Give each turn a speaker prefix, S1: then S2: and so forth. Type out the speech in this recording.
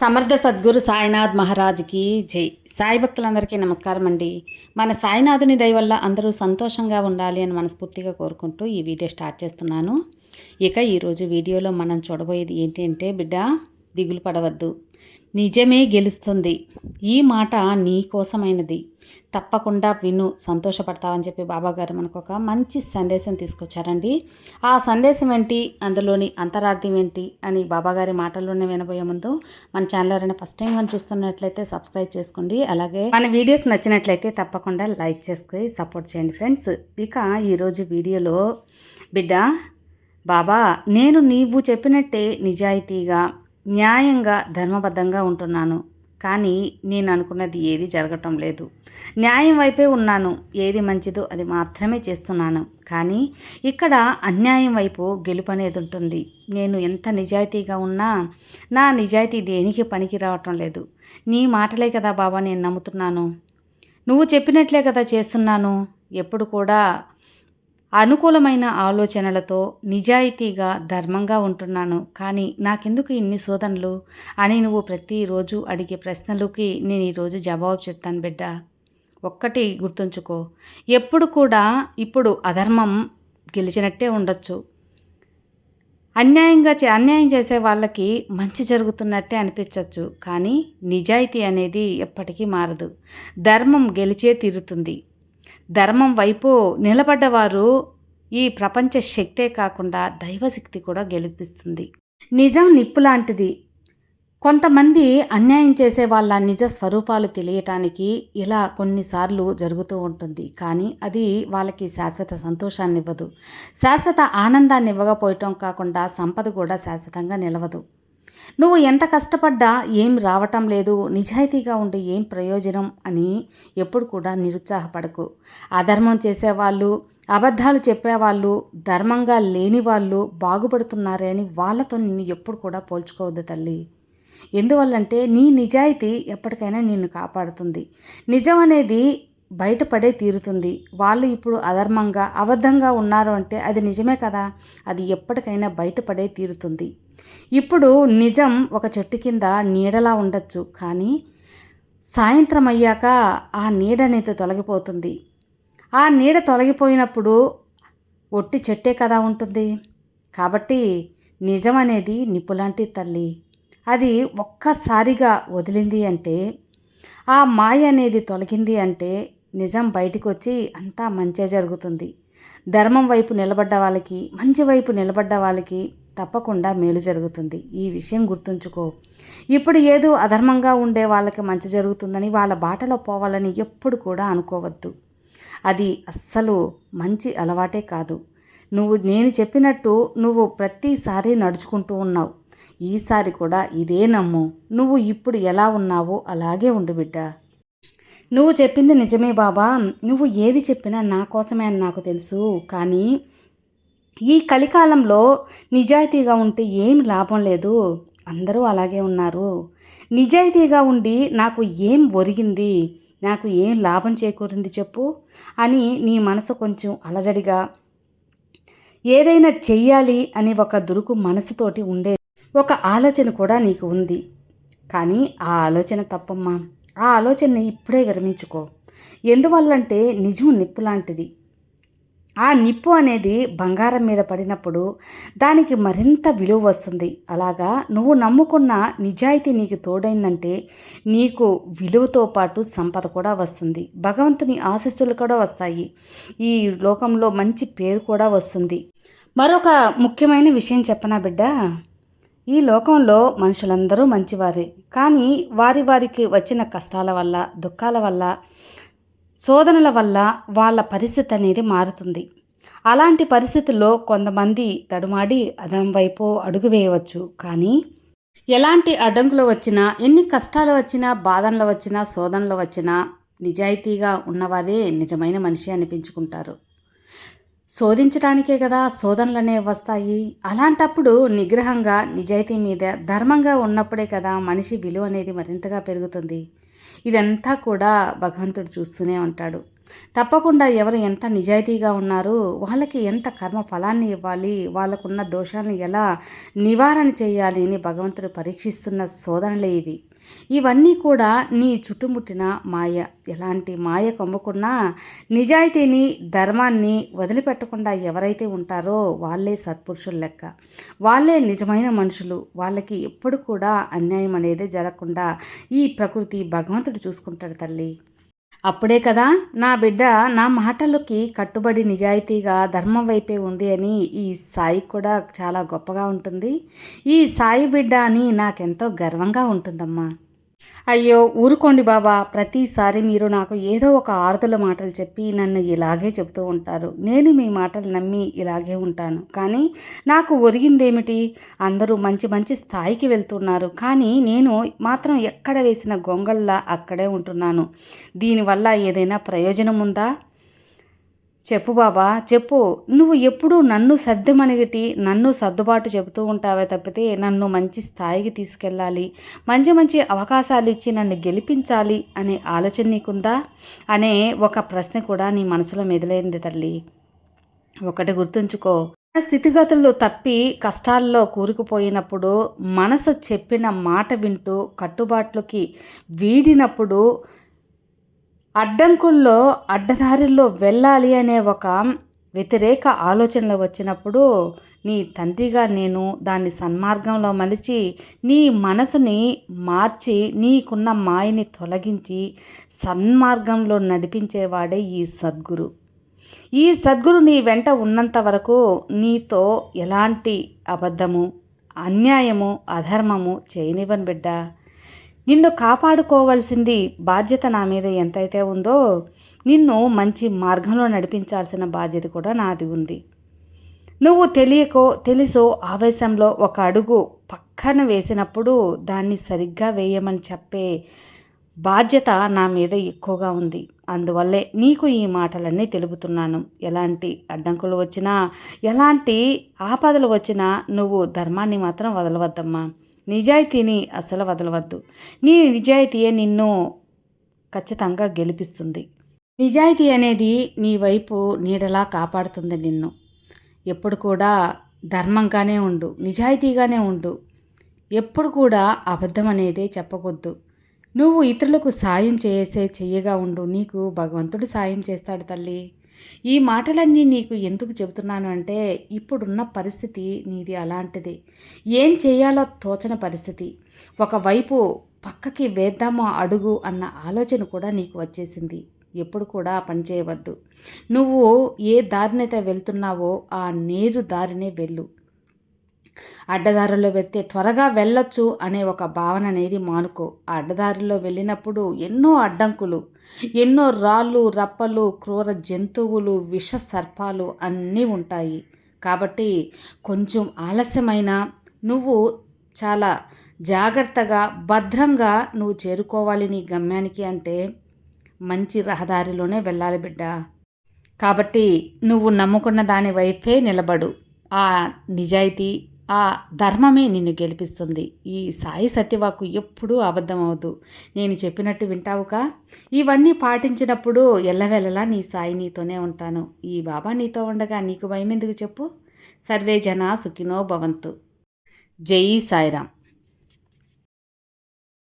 S1: సమర్థ సద్గురు సాయినాథ్ మహారాజ్కి జై. సాయి భక్తులందరికీ నమస్కారం అండి. మన సాయినాథుని దయ వల్ల అందరూ సంతోషంగా ఉండాలి అని మనస్ఫూర్తిగా కోరుకుంటూ ఈ వీడియో స్టార్ట్ చేస్తున్నాను. ఇక ఈరోజు వీడియోలో మనం చూడబోయేది ఏంటి అంటే బిడ్డ దిగులు పడవద్దు. నిజమే గెలుస్తుంది. ఈ మాట నీ కోసమైనది. తప్పకుండా విను. సంతోషపడతావని చెప్పి బాబాగారు మనకు ఒక మంచి సందేశం తీసుకొచ్చారండి. ఆ సందేశం ఏంటి? అందులోని అంతరార్థం ఏంటి? అని బాబాగారి మాటల్లోనే వినబోయే ముందు మన ఛానల్ ఎవరైనా ఫస్ట్ టైం మనం చూస్తున్నట్లయితే సబ్స్క్రైబ్ చేసుకోండి. అలాగే మన వీడియోస్ నచ్చినట్లయితే తప్పకుండా లైక్ చేసుకొని సపోర్ట్ చేయండి ఫ్రెండ్స్. ఇక ఈరోజు వీడియోలో బిడ్డ బాబా నేను నీవు చెప్పినట్టే నిజాయితీగా న్యాయంగా ధర్మబద్ధంగా ఉంటున్నాను. కానీ నేను అనుకున్నది ఏది జరగటం లేదు. న్యాయం వైపే ఉన్నాను. ఏది మంచిదో అది మాత్రమే చేస్తున్నాను. కానీ ఇక్కడ అన్యాయం వైపు గెలుపు అనేది ఉంటుంది. నేను ఎంత నిజాయితీగా ఉన్నా నా నిజాయితీ దేనికి పనికి రావటం లేదు. నీ మాటలే కదా బాబా నేను నమ్ముతున్నాను. నువ్వు చెప్పినట్లే కదా చేస్తున్నాను. ఎప్పుడు కూడా అనుకూలమైన ఆలోచనలతో నిజాయితీగా ధర్మంగా ఉంటున్నాను. కానీ నాకెందుకు ఇన్ని శోధనలు? అని నువ్వు ప్రతిరోజు అడిగే ప్రశ్నలకి నేను ఈరోజు జవాబు చెప్తాను బిడ్డ. ఒక్కటి గుర్తుంచుకో. ఎప్పుడు కూడా ఇప్పుడు అధర్మం గెలిచినట్టే ఉండొచ్చు. అన్యాయంగా చే అన్యాయం చేసే వాళ్ళకి మంచి జరుగుతున్నట్టే అనిపించవచ్చు కానీ నిజాయితీ అనేది ఎప్పటికీ మారదు. ధర్మం గెలిచే తీరుతుంది. ధర్మం వైపు నిలబడ్డవారు ఈ ప్రపంచ శక్తే కాకుండా దైవశక్తి కూడా గెలిపిస్తుంది. నిజం నిప్పు లాంటిది. కొంతమంది అన్యాయం చేసే వాళ్ళ నిజ స్వరూపాలు తెలియటానికి ఇలా కొన్నిసార్లు జరుగుతూ ఉంటుంది. కానీ అది వాళ్ళకి శాశ్వత సంతోషాన్ని ఇవ్వదు శాశ్వత ఆనందాన్ని ఇవ్వకపోయటం కాకుండా సంపద కూడా శాశ్వతంగా నిలవదు. నువ్వు ఎంత కష్టపడ్డా ఏం రావటం లేదు నిజాయితీగా ఉండే ఏం ప్రయోజనం అని ఎప్పుడు కూడా నిరుత్సాహపడకు. అధర్మం చేసేవాళ్ళు అబద్ధాలు చెప్పేవాళ్ళు ధర్మంగా లేని వాళ్ళు బాగుపడుతున్నారే అని వాళ్ళతో నిన్ను ఎప్పుడు కూడా పోల్చుకోవద్దు తల్లి. ఎందువల్లంటే నీ నిజాయితీ ఎప్పటికైనా నిన్ను కాపాడుతుంది. నిజం అనేది బయటపడే తీరుతుంది. వాళ్ళు ఇప్పుడు అధర్మంగా అబద్ధంగా ఉన్నారు అంటే అది నిజమే కదా? అది ఎప్పటికైనా బయటపడే తీరుతుంది. ఇప్పుడు నిజం ఒక చెట్టు కింద నీడలా ఉండొచ్చు కానీ సాయంత్రం అయ్యాక ఆ నీడ అనేది తొలగిపోతుంది. ఆ నీడ తొలగిపోయినప్పుడు ఒట్టి చెట్టే కదా ఉంటుంది. కాబట్టి నిజం అనేది నిప్పులాంటి తల్లి. అది ఒక్కసారిగా వదిలింది అంటే ఆ మాయ అనేది తొలగింది అంటే నిజం బయటికి వచ్చి అంతా మంచే జరుగుతుంది. ధర్మం వైపు నిలబడ్డ వాళ్ళకి మంచి వైపు నిలబడ్డ వాళ్ళకి తప్పకుండా మేలు జరుగుతుంది. ఈ విషయం గుర్తుంచుకో. ఇప్పుడు ఏదో అధర్మంగా ఉండే వాళ్ళకి మంచి జరుగుతుందని వాళ్ళ బాటలో పోవాలని ఎప్పుడు కూడా అనుకోవద్దు. అది అస్సలు మంచి అలవాటే కాదు. నువ్వు నేను చెప్పినట్టు నువ్వు ప్రతిసారి నడుచుకుంటూ ఉన్నావు. ఈసారి కూడా ఇదే నమ్ము. నువ్వు ఇప్పుడు ఎలా ఉన్నావో అలాగే ఉండు బిడ్డ. నువ్వు చెప్పింది నిజమే బాబా. నువ్వు ఏది చెప్పినా నా కోసమే అని నాకు తెలుసు. కానీ ఈ కలికాలంలో నిజాయితీగా ఉంటే ఏం లాభం లేదు. అందరూ అలాగే ఉన్నారు. నిజాయితీగా ఉండి నాకు ఏం ఒరిగింది? నాకు ఏం లాభం చేకూరింది చెప్పు అని నీ మనసు కొంచెం అలజడిగా ఏదైనా చెయ్యాలి అని ఒక దురుకు మనసుతోటి ఉండే ఒక ఆలోచన కూడా నీకు ఉంది. కానీ ఆ ఆలోచన తప్పమ్మా. ఆ ఆలోచనని ఇప్పుడే విరమించుకో. ఎందువల్లంటే నిజం నిప్పు లాంటిది ఆ నిప్పు అనేది బంగారం మీద పడినప్పుడు దానికి మరింత విలువ వస్తుంది. అలాగా నువ్వు నమ్ముకున్న నిజాయితీ నీకు తోడైందంటే నీకు విలువతో పాటు సంపద కూడా వస్తుంది. భగవంతుని ఆశీస్సులు కూడా వస్తాయి. ఈ లోకంలో మంచి పేరు కూడా వస్తుంది. మరొక ముఖ్యమైన విషయం చెప్పనా బిడ్డ? ఈ లోకంలో మనుషులందరూ మంచివారే. కానీ వారి వారికి వచ్చిన కష్టాల వల్ల దుఃఖాల వల్ల శోధనల వల్ల వాళ్ళ పరిస్థితి అనేది మారుతుంది. అలాంటి పరిస్థితుల్లో కొంతమంది తడుమాడి అదం వైపు అడుగు వేయవచ్చు. కానీ ఎలాంటి అడ్డంకులు వచ్చినా ఎన్ని కష్టాలు వచ్చినా బాధనలు వచ్చినా శోధనలు వచ్చినా నిజాయితీగా ఉన్నవారే నిజమైన మనిషి అనిపించుకుంటారు. శోధించడానికే కదా శోధనలు అనేవి వస్తాయి. అలాంటప్పుడు నిగ్రహంగా నిజాయితీ మీద ధర్మంగా ఉన్నప్పుడే కదా మనిషి విలువ అనేది మరింతగా పెరుగుతుంది. ఇదంతా కూడా భగవంతుడు చూస్తూనే ఉంటాడు. తప్పకుండా ఎవరు ఎంత నిజాయితీగా ఉన్నారు వాళ్ళకి ఎంత కర్మ ఫలాన్ని ఇవ్వాలి వాళ్ళకున్న దోషాలను ఎలా నివారణ చేయాలి అని భగవంతుడు పరీక్షిస్తున్న శోధనలే ఇవి. ఇవన్నీ కూడా నీ చుట్టుముట్టిన మాయ. ఎలాంటి మాయ కమ్ముకున్నా నిజాయితీని ధర్మాన్ని వదిలిపెట్టకుండా ఎవరైతే ఉంటారో వాళ్ళే సత్పురుషుల లెక్క. వాళ్ళే నిజమైన మనుషులు. వాళ్ళకి ఎప్పుడు కూడా అన్యాయం అనేది జరగకుండా ఈ ప్రకృతి భగవంతుడు చూసుకుంటాడు తల్లి. అప్పుడే కదా నా బిడ్డ నా మాటలకి కట్టుబడి నిజాయితీగా ధర్మం వైపే ఉంది అని ఈ సాయి కూడా చాలా గొప్పగా ఉంటుంది. ఈ సాయి బిడ్డ అని నాకెంతో గర్వంగా ఉంటుందమ్మా. అయ్యో ఊరుకోండి బాబా. ప్రతిసారి మీరు నాకు ఏదో ఒక ఆరుదల మాటలు చెప్పి నన్ను ఇలాగే చెబుతూ ఉంటారు. నేను మీ మాటలు నమ్మి ఇలాగే ఉంటాను. కానీ నాకు ఒరిగిందేమిటి? అందరూ మంచి మంచి స్థాయికి వెళ్తున్నారు. కానీ నేను మాత్రం ఎక్కడ వేసిన గొంగళ్ళ అక్కడే ఉంటున్నాను. దీనివల్ల ఏదైనా ప్రయోజనం ఉందా? చెప్పు బాబా చెప్పు. నువ్వు ఎప్పుడూ నన్ను సర్దుమణిగిటి నన్ను సర్దుబాటు చెబుతూ ఉంటావే తప్పితే నన్ను మంచి స్థాయికి తీసుకెళ్ళాలి. మంచి మంచి అవకాశాలు ఇచ్చి నన్ను గెలిపించాలి అనే ఆలోచన నీకుందా? అనే ఒక ప్రశ్న కూడా నీ మనసులో మెదిలైంది తల్లి. ఒకటి గుర్తుంచుకో. స్థితిగతులు తప్పి కష్టాల్లో కూరుకుపోయినప్పుడు మనసు చెప్పిన మాట వింటూ కట్టుబాట్లకి వీడినప్పుడు అడ్డంకుల్లో అడ్డదారుల్లో వెళ్ళాలి అనే ఒక వ్యతిరేక ఆలోచనలు వచ్చినప్పుడు నీ తండ్రిగా నేను దాన్ని సన్మార్గంలో మలిచి నీ మనసుని మార్చి నీకున్న మాయని తొలగించి సన్మార్గంలో నడిపించేవాడే ఈ సద్గురు. ఈ సద్గురు నీ వెంట ఉన్నంత వరకు నీతో ఎలాంటి అబద్ధము అన్యాయము అధర్మము చేయనివ్వను బిడ్డ. నిన్ను కాపాడుకోవాల్సింది బాధ్యత నా మీద ఎంతైతే ఉందో నిన్ను మంచి మార్గంలో నడిపించాల్సిన బాధ్యత కూడా నాది ఉంది. నువ్వు తెలియకో తెలుసో ఆవేశంలో ఒక అడుగు పక్కన వేసినప్పుడు దాన్ని సరిగ్గా వేయమని చెప్పే బాధ్యత నా మీద ఎక్కువగా ఉంది. అందువల్లే నీకు ఈ మాటలన్నీ తెలుపుతున్నాను. ఎలాంటి అడ్డంకులు వచ్చినా ఎలాంటి ఆపదలు వచ్చినా నువ్వు ధర్మాన్ని మాత్రం వదలవద్దమ్మా. నిజాయితీని అసలు వదలవద్దు. నీ నిజాయితీయే నిన్ను ఖచ్చితంగా గెలిపిస్తుంది. నిజాయితీ అనేది నీ వైపు నీడలా కాపాడుతుంది నిన్ను. ఎప్పుడు కూడా ధర్మంగానే ఉండు నిజాయితీగానే ఉండు. ఎప్పుడు కూడా అబద్ధం అనేదే చెప్పకూడదు. నువ్వు ఇతరులకు సాయం చేసే చెయ్యగా ఉండు. నీకు భగవంతుడు సాయం చేస్తాడు తల్లి. ఈ మాటలన్నీ నీకు ఎందుకు చెబుతున్నాను అంటే ఇప్పుడున్న పరిస్థితి నీది అలాంటిది. ఏం చేయాలో తోచని పరిస్థితి. ఒకవైపు పక్కకి వేద్దామా అడుగు అన్న ఆలోచన కూడా నీకు వచ్చేసింది. ఎప్పుడు కూడా పని చేయవద్దు. నువ్వు ఏ దారినైతే వెళ్తున్నావో ఆ నేరు దారినే వెళ్ళు. అడ్డదారిలో వెళ్తే త్వరగా వెళ్ళొచ్చు అనే ఒక భావన అనేది మానుకో. ఆ అడ్డదారిలో వెళ్ళినప్పుడు ఎన్నో అడ్డంకులు ఎన్నో రాళ్ళు రప్పలు క్రూర జంతువులు విష సర్పాలు అన్నీ ఉంటాయి. కాబట్టి కొంచెం ఆలస్యమైన నువ్వు చాలా జాగ్రత్తగా భద్రంగా నువ్వు చేరుకోవాలి నీ గమ్యానికి అంటే మంచి రహదారిలోనే వెళ్ళాలి బిడ్డ. కాబట్టి నువ్వు నమ్ముకున్న దాని వైపే నిలబడు. ఆ నిజాయితీ ఆ ధర్మమే నిన్ను గెలిపిస్తుంది. ఈ సాయి సత్యవాకు ఎప్పుడూ అబద్ధమవదు నేను చెప్పినట్టు వింటావుగా? ఇవన్నీ పాటించినప్పుడు ఎల్లవెల్లలా నీ సాయి నీతోనే ఉంటాను. ఈ బాబా నీతో ఉండగా నీకు భయం ఎందుకు చెప్పు? సర్వే జన సుఖినో భవంతు. జై సాయిరామ్.